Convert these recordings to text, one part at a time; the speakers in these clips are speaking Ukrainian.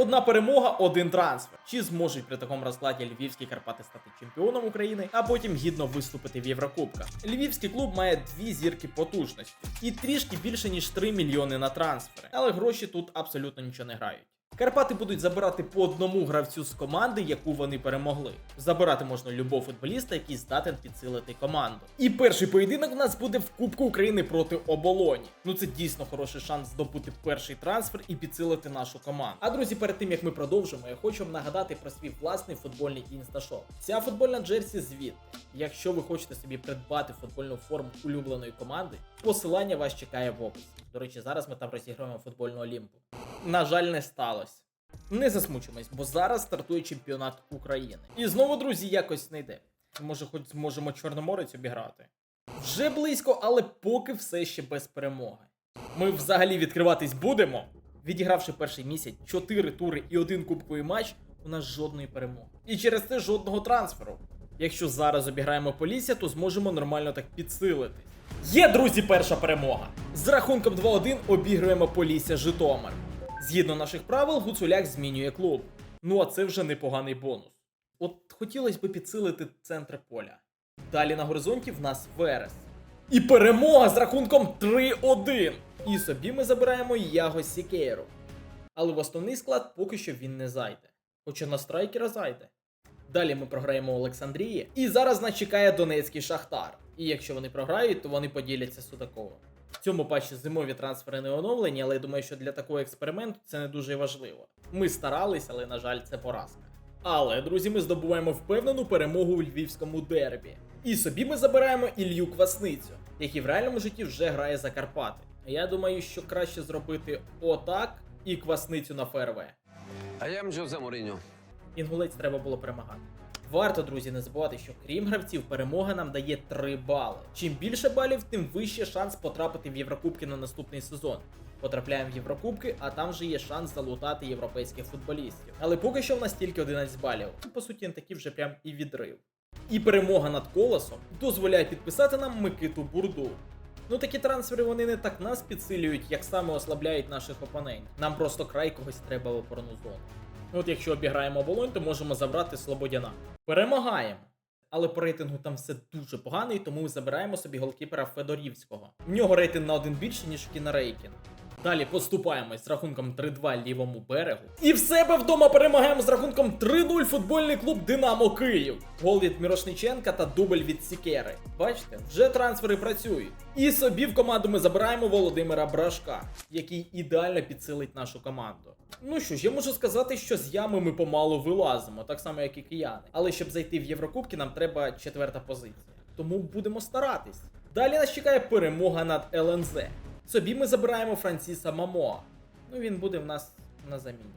Одна перемога, один трансфер. Чи зможуть при такому розкладі львівські Карпати стати чемпіоном України, а потім гідно виступити в Єврокубках? Львівський клуб має дві зірки потужності і трішки більше ніж 3 мільйони на трансфери, але гроші тут абсолютно нічого не грають. Карпати будуть забирати по одному гравцю з команди, яку вони перемогли. Забирати можна любого футболіста, який здатен підсилити команду. І перший поєдинок у нас буде в Кубку України проти оболоні. Ну це дійсно хороший шанс здобути перший трансфер і підсилити нашу команду. А друзі, перед тим як ми продовжимо, я хочу вам нагадати про свій власний футбольний інсташоп. Ця футбольна джерсі звідти. Якщо ви хочете собі придбати футбольну форму улюбленої команди, посилання вас чекає в описі. До речі, зараз ми там розіграємо футбольну олімпу. На жаль, не сталося. Не засмучимось, бо зараз стартує чемпіонат України. І знову, друзі, якось не йде. Може, хоч зможемо Чорноморець обіграти. Вже близько, але поки все ще без перемоги. Ми взагалі відкриватись будемо. Відігравши перший місяць 4 тури і один кубковий матч, у нас жодної перемоги. І через це жодного трансферу. Якщо зараз обіграємо Полісся, то зможемо нормально так підсилити. Є, друзі, перша перемога. З рахунком 2-1 обігруємо Полісся Житомир. Згідно наших правил, Гуцуляк змінює клуб. Ну а це вже непоганий бонус. От хотілося б підсилити центр поля. Далі на горизонті в нас Верес. І перемога з рахунком 3-1. І собі ми забираємо Яго Сікейру. Але в основний склад поки що він не зайде. Хоча на страйкера зайде. Далі ми програємо Олександрії. І зараз нас чекає Донецький Шахтар. І якщо вони програють, то вони поділяться Судаковим. В цьому патчі зимові трансфери не оновлені, але я думаю, що для такого експерименту це не дуже важливо. Ми старались, але на жаль, це поразка. Але, друзі, ми здобуваємо впевнену перемогу у львівському дербі. І собі ми забираємо Ілью Квасницю, який в реальному житті вже грає за Карпати. Я думаю, що краще зробити отак і квасницю на ФРВ. I am Jose Mourinho. Інгулець треба було перемагати. Варто, друзі, не забувати, що крім гравців, перемога нам дає 3 бали. Чим більше балів, тим вище шанс потрапити в Єврокубки на наступний сезон. Потрапляємо в Єврокубки, а там вже є шанс залутати європейських футболістів. Але поки що в нас тільки 11 балів. По суті, не такий вже прям і відрив. І перемога над колесом дозволяє підписати нам Микиту Бурду. Ну такі трансфери вони не так нас підсилюють, як саме ослабляють наших опонентів. Нам просто край когось треба в опорну зону. Ну, От якщо обіграємо оболонь, то можемо забрати Слободяна. Перемагаємо. Але по рейтингу там все дуже погано, і тому ми забираємо собі голкіпера Федорівського. В нього рейтинг на один більше, ніж в. Далі поступаємось з рахунком 3-2 лівому берегу. І в себе вдома перемагаємо з рахунком 3-0 футбольний клуб Динамо Київ. Гол від Мірошниченка та дубль від Сікери. Бачите, вже трансфери працюють. І собі в команду ми забираємо Володимира Брашка, який ідеально підсилить нашу команду. Ну що ж, я можу сказати, що з ями ми помалу вилазимо, так само як і кияни. Але щоб зайти в Єврокубки, нам треба четверта позиція. Тому будемо старатись. Далі нас чекає перемога над ЛНЗ. Собі ми забираємо Франсіса Мамоа. Ну він буде в нас на заміні.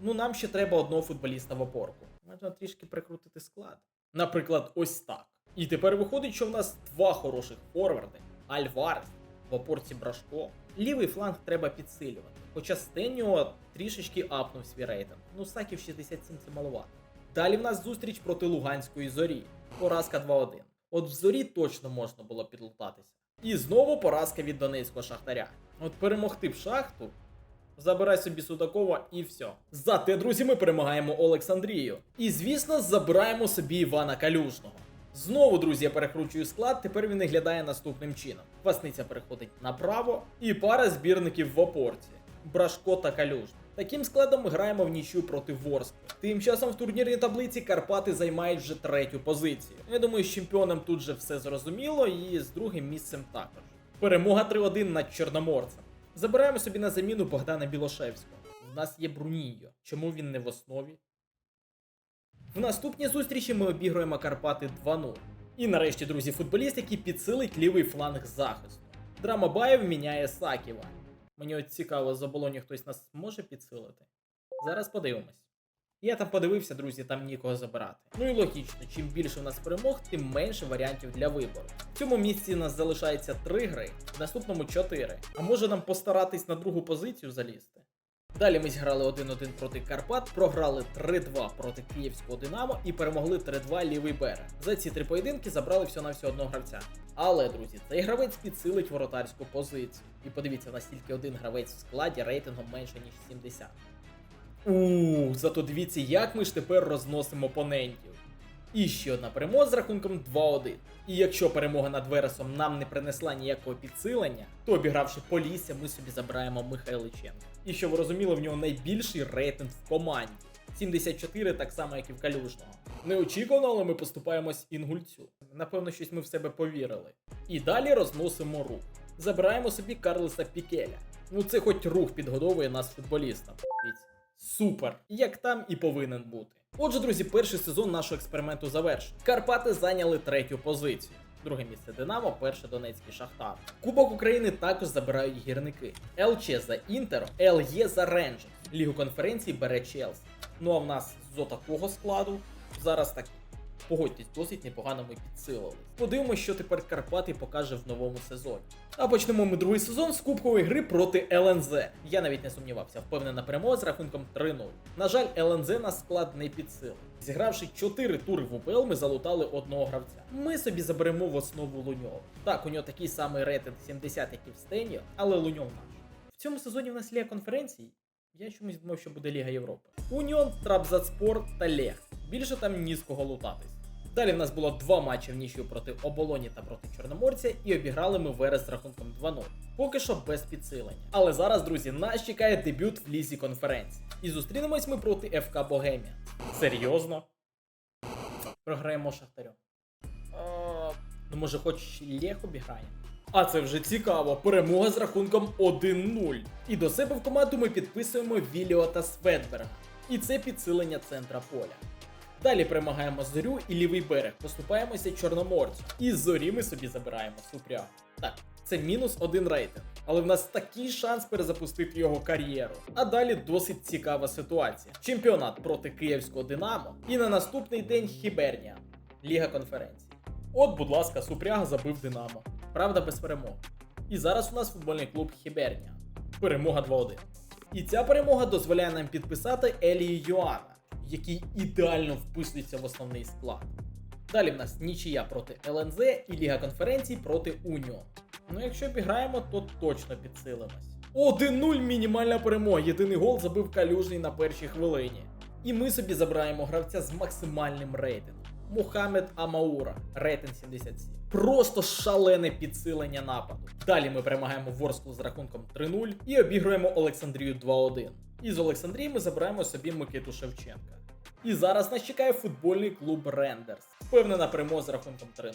Ну нам ще треба одного футболіста в опорку. Можна трішки прикрутити склад. Наприклад, ось так. І тепер виходить, що в нас два хороших форварди: Альварес, в опорці Брашко. Лівий фланг треба підсилювати. Хоча Стеніо трішечки апнув свій рейтинг. Ну, Саків 67 це маловато. Далі в нас зустріч проти Луганської зорі. Поразка 2-1. От в зорі точно можна було підлутатися. І знову поразка від Донецького шахтаря. От перемогти в шахту. Забирай собі Судакова і все. Зате, друзі, ми перемагаємо Олександрію. І звісно, забираємо собі Івана Калюжного. Знову, друзі, я перекручую склад, тепер він виглядає наступним чином. Квасниця переходить направо, і пара збірників в опорці. Брашко та Калюжний. Таким складом ми граємо в нічю проти Ворскли. Тим часом в турнірній таблиці Карпати займають вже третю позицію. Я думаю, з чемпіоном тут же все зрозуміло, і з другим місцем також. Перемога 3-1 над Чорноморцем. Забираємо собі на заміну Богдана Білошевського. В нас є Брунійо. Чому він не в основі? В наступній зустрічі ми обігруємо Карпати 2-0. І нарешті, друзі, футболіст, який підсилить лівий фланг захисту. Драмабаєв міняє Саківа. Мені от цікаво, з оболоні хтось нас може підсилити. Зараз подивимось. Я там подивився, друзі, там нікого забирати. Ну і логічно, чим більше в нас перемог, тим менше варіантів для вибору. В цьому місці нас залишається 3 гри, в наступному 4. А може нам постаратись на другу позицію залізти? Далі ми зіграли 1-1 проти Карпат, програли 3-2 проти Київського Динамо і перемогли 3-2 лівий берег. За ці три поєдинки забрали всього на всього одного гравця. Але, друзі, цей гравець підсилить воротарську позицію. І подивіться, настільки один гравець в складі рейтингом менше ніж 70. Ууу, зато дивіться, як ми ж тепер розносимо опонентів. І ще одна перемога з рахунком 2-1. І якщо перемога над Вересом нам не принесла ніякого підсилення, то обігравши Полісся, ми собі забираємо Михайличенка. І що ви розуміли, в нього найбільший рейтинг в команді. 74, так само, як і в Калюжного. Неочікувано, але ми поступаємось інгульцю. Напевно, щось ми в себе повірили. І далі розносимо рух. Забираємо собі Карлеса Пікеля. Ну це хоч рух підгодовує нас футболістам. Супер! Як там і повинен бути. Отже, друзі, перший сезон нашого експерименту завершено. Карпати зайняли третю позицію. Друге місце Динамо, перше Донецький Шахтар. Кубок України також забирають гірники. ЛЧ за Інтер, ЛЄ за Рейнджерс. Лігу конференції бере Челсі. Ну а в нас з отакого складу зараз так. Погодьтесь, досить непогано ми підсилили. Подивимось, що тепер Карпати покаже в новому сезоні. А почнемо ми другий сезон з кубкової гри проти ЛНЗ. Я навіть не сумнівався, впевнена перемога з рахунком 3-0. На жаль, ЛНЗ на склад не підсилив. Зігравши 4 тури в УПЛ, ми залутали одного гравця. Ми собі заберемо в основу Луньова. Так, у нього такий самий рейтинг 70, як і в Стені, але Луньов наш. В цьому сезоні в нас Ліга конференцій. Я чомусь думав, що буде Ліга Європи. Уніон, Трабзатспор та Лех. Більше там ні з кого лутатись. Далі в нас було два матчі в нічю проти Оболоні та проти Чорноморця, і обіграли ми Верес з рахунком 2-0. Поки що без підсилення. Але зараз, друзі, нас чекає дебют в лізі конференції. І зустрінемось ми проти ФК Богемія. Серйозно? Програємо Шахтарем. А, Ну, може, хоч Лех обіграє. А це вже цікаво. Перемога з рахунком 1-0. І до себе в команду ми підписуємо Віліо та Светберга. І це підсилення центра поля. Далі перемагаємо зорю і лівий берег, поступаємося чорноморцю. І зорі ми собі забираємо супря. Так, це мінус один рейтинг, але в нас такий шанс перезапустити його кар'єру. А далі досить цікава ситуація: чемпіонат проти київського Динамо, і на наступний день Хібернія, Ліга конференції. От, будь ласка, Супряга забив Динамо. Правда, без перемоги. І зараз у нас футбольний клуб Хібернія. Перемога 2-1. І ця перемога дозволяє нам підписати Елію Йоанна, який ідеально вписується в основний склад. Далі в нас нічия проти ЛНЗ і Ліга конференцій проти Уніон. Ну якщо обіграємо, то точно підсилимось. 1-0 мінімальна перемога. Єдиний гол забив калюжний на першій хвилині. І ми собі забираємо гравця з максимальним рейтингом. Мухаммед Амаура, рейтинг 77. Просто шалене підсилення нападу. Далі ми перемагаємо Ворсклу з рахунком 3-0 і обігруємо Олександрію 2-1. І з Олександрії ми забираємо собі Микиту Шевченка. І зараз нас чекає футбольний клуб Рендерс. Впевнена перемога з рахунком 3-0.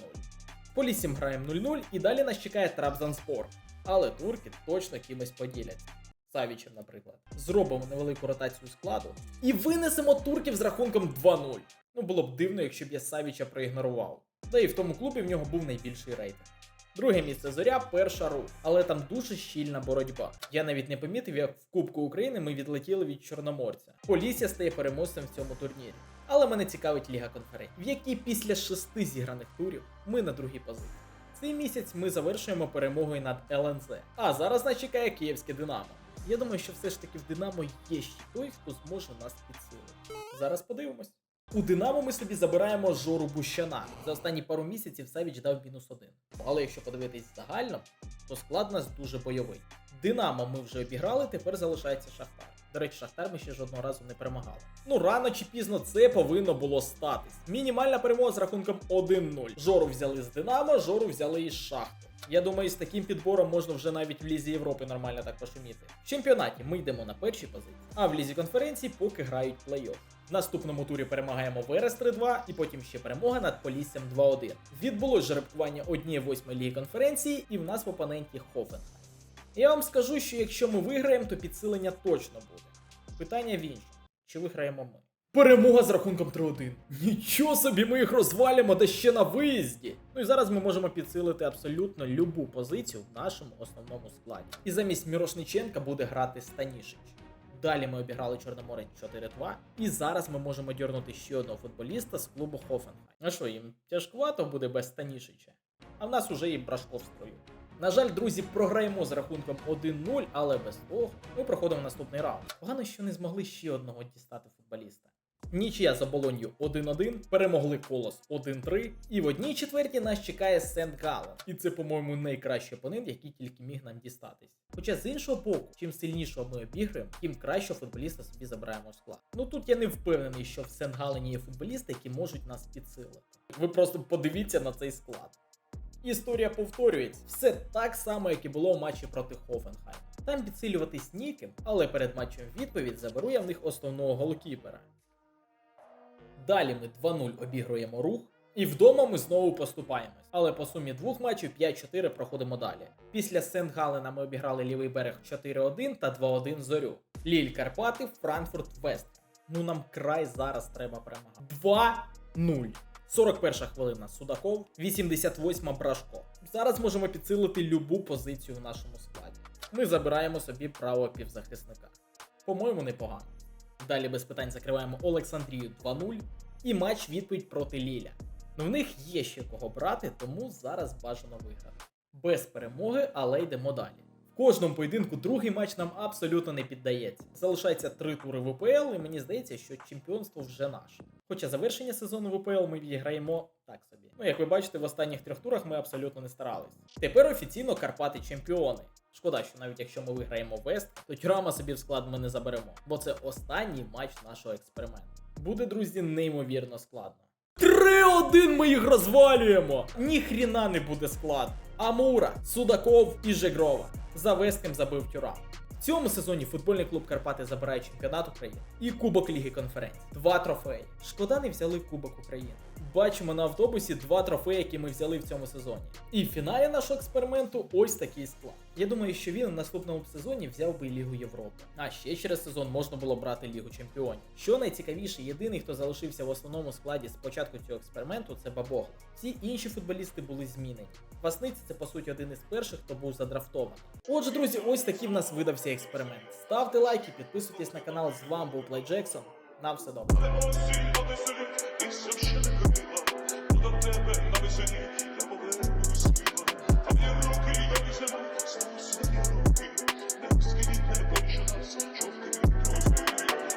По лісім граємо 0-0 і далі нас чекає Трабзанспор. Але турки точно кимось поділяться. Савічем, наприклад. Зробимо невелику ротацію складу і винесемо турків з рахунком 2-0. Ну було б дивно, якщо б я Савіча проігнорував. Та і в тому клубі в нього був найбільший рейтинг. Друге місце зоря, перша рух, але там дуже щільна боротьба. Я навіть не помітив, як в Кубку України ми відлетіли від Чорноморця. Полісся стає переможцем в цьому турнірі. Але мене цікавить Ліга конференцій, в якій після шести зіграних турів ми на другій позиції. Цей місяць ми завершуємо перемогою над ЛНЗ. А зараз нас чекає київське Динамо. Я думаю, що все ж таки в Динамо є ще той, хто зможе нас підсилити. Зараз подивимось. У Динамо ми собі забираємо Жору Бущана. За останні пару місяців Савіч дав мінус один. Але якщо подивитись загально, то склад нас дуже бойовий. Динамо ми вже обіграли, тепер залишається Шахтар. До речі, Шахтар ми ще жодного разу не перемагали. Ну рано чи пізно це повинно було статись. Мінімальна перемога з рахунком 1-0. Жору взяли з Динамо, Жору взяли із Шахти. Я думаю, з таким підбором можна вже навіть в Лізі Європи нормально так пошуміти. В чемпіонаті ми йдемо на першій позиції, а в лізі конференції поки грають плей-офф. В наступному турі перемагаємо Верес 3-2 і потім ще перемога над Поліссям 2-1. Відбулось жеребкування однієї восьмої ліги конференції, і в нас в опоненті Хофенхайм. Я вам скажу, що якщо ми виграємо, то підсилення точно буде. Питання в іншому: чи виграємо ми? Перемога з рахунком 3-1. Нічого собі, ми їх розвалимо, да ще на виїзді. Ну і зараз ми можемо підсилити абсолютно любу позицію в нашому основному складі. І замість Мірошниченка буде грати Станішич. Далі ми обіграли Чорноморець 4-2, і зараз ми можемо дьорнути ще одного футболіста з клубу Хофенхайм. А що, їм тяжкувато буде без Станішича? А в нас уже і Брашко в строю. На жаль, друзі, програємо з рахунком 1-0, але без того ми проходимо наступний раунд. Погано, що не змогли ще одного дістати футболіста. Нічия за Болонью 1-1, перемогли Колос 1-3. І в одній четвертій нас чекає Сент Гален. І це, по-моєму, найкращий опонент, який тільки міг нам дістатись. Хоча з іншого боку, чим сильнішого ми обіграємо, тим краще футболіста собі забираємо склад. Ну тут я не впевнений, що в Сент Галені є футболісти, які можуть нас підсилити. Ви просто подивіться на цей склад. Історія повторюється. Все так само, як і було в матчі проти Хофенхайм. Там підсилюватись ніким, але перед матчем відповідь заберу я в них основного голкіпера. Далі ми 2-0 обігруємо рух. І вдома ми знову поступаємось. Але по сумі двох матчів 5-4 проходимо далі. Після Сент Галена ми обіграли лівий берег 4-1 та 2-1 зорю. Ліль Карпати, Франкфурт Вест. Ну нам край зараз треба перемагати. 2-0. 41 хвилина Судаков, 88 Брашко. Зараз можемо підсилити любу позицію в нашому складі. Ми забираємо собі право півзахисника. По-моєму, непогано. Далі без питань закриваємо Олександрію 2-0 і матч відповідь проти Ліля. Ну в них є ще кого брати, тому зараз бажано виграти. Без перемоги, але йдемо далі. Кожному поєдинку другий матч нам абсолютно не піддається. Залишається три тури в УПЛ, і мені здається, що чемпіонство вже наше. Хоча завершення сезону в УПЛ ми відіграємо так собі. Ну, як ви бачите, в останніх трьох турах ми абсолютно не старались. Тепер офіційно Карпати чемпіони. Шкода, що навіть якщо ми виграємо Вест, то Тюрама собі в склад ми не заберемо, бо це останній матч нашого експерименту. Буде, друзі, неймовірно складно. 3-1 ми їх розвалюємо! Ніхріна не буде склад. Амура, Судаков і Жегрова. За Вестем забив Тюрам. В цьому сезоні футбольний клуб Карпати забирає чемпіонат України і Кубок Ліги Конференції. Два трофеї. Шкода не взяли Кубок України. Бачимо на автобусі два трофеї, які ми взяли в цьому сезоні. І в фіналі нашого експерименту ось такий склад. Я думаю, що він в наступному сезоні взяв би Лігу Європи. А ще через сезон можна було брати Лігу Чемпіонів. Що найцікавіше, єдиний, хто залишився в основному складі з початку цього експерименту, це Бабогло. Всі інші футболісти були змінені. Васниці це по суті один із перших, хто був задрафтований. Отже, друзі, ось такий в нас видався експеримент. Ставте лайки, підписуйтесь на канал. З вами був Плей Джексон. На все добре.